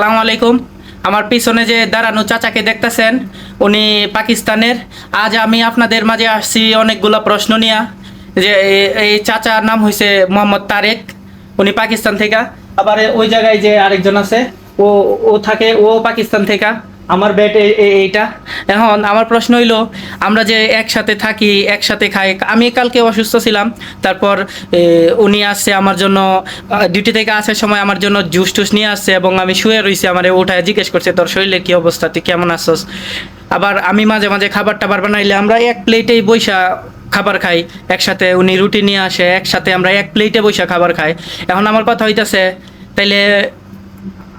সালাম আলাইকুম। আমার পিছনে যে দাঁড়ানো চাচাকে দেখতেছেন, উনি পাকিস্তানের। আজ আমি আপনাদের মাঝে আসছি অনেকগুলো প্রশ্ন নিয়ে। যে এই চাচার নাম হয়েছে মোহাম্মদ তারেক, উনি পাকিস্তান থেকে। আবার ওই জায়গায় যে আরেকজন আছে, ও ও থাকে, ও পাকিস্তান থেকে। আমার বেড এইটা। এখন আমার প্রশ্ন হইল, আমরা যে একসাথে থাকি, একসাথে খাই, আমি কালকে অসুস্থ ছিলাম, তারপর উনি আসছে আমার জন্য ডিউটি থেকে আসার সময় আমার জন্য জুস টুস নিয়ে আসছে এবং আমি শুয়ে রয়েছি আমার ওঠায় জিজ্ঞেস করছে, তোর শরীরের কী অবস্থা? তুই কেমন আছস? আবার আমি মাঝে মাঝে খাবার টাবার বানাইলে আমরা এক প্লেটেই বৈশা খাবার খাই, একসাথে উনি রুটি নিয়ে আসে, একসাথে আমরা এক প্লেটে বৈশা খাবার খাই। এখন আমার কথা হইতেছে, তাইলে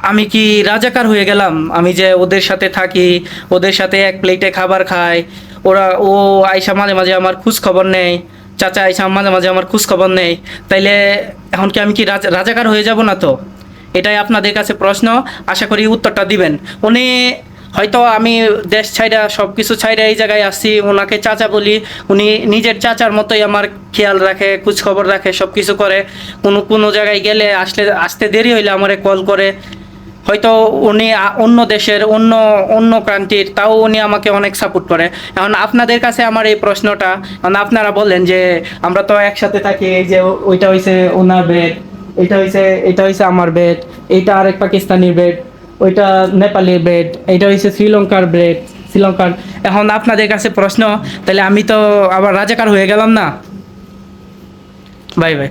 আমি কি রাজাকার হয়ে গেলাম? আমি যে ওদের সাথে থাকি, ওদের সাথে এক প্লেটে খাবার খাই, ওরা, ও আইসা মাঝে মাঝে আমার খোঁজ খবর নেই চাচা আইসা মাঝে মাঝে আমার খোঁজ খবর নেই তাইলে এখন কি আমি কি রাজা- রাজাকার হয়ে যাব না তো? এটাই আপনাদের কাছে প্রশ্ন, আশা করি উত্তরটা দিবেন। উনি হয়তো আমি দেশ ছাইরা সব কিছু ছাইরা এই জায়গায় আসছি, ওনাকে চাচা বলি, উনি নিজের চাচার মতোই আমার খেয়াল রাখে খোঁজ খবর রাখে সব কিছু করে। কোনো কোনো জায়গায় গেলে আসলে, আসতে দেরি হইলে আমারে কল করে। হয়তো উনি অন্য দেশের, অন্য অন্য কান্ট্রির তাও উনি আমাকে অনেক সাপোর্ট করে। এখন আপনাদের কাছে আমার এই প্রশ্নটা, এখন আপনারা বলেন যে আমরা তো একসাথে থাকি, এই যে ওইটা হইছে ওনার বেড এটা হইছে এটা হইছে আমার বেড এইটা আরেক পাকিস্তানির বেড ওইটা নেপালির বেড এইটা হইছে শ্রীলঙ্কার বেড শ্রীলঙ্কার। এখন আপনাদের কাছে প্রশ্ন, তাহলে আমি তো আবার রাজাকার হয়ে গেলাম না? Bye bye.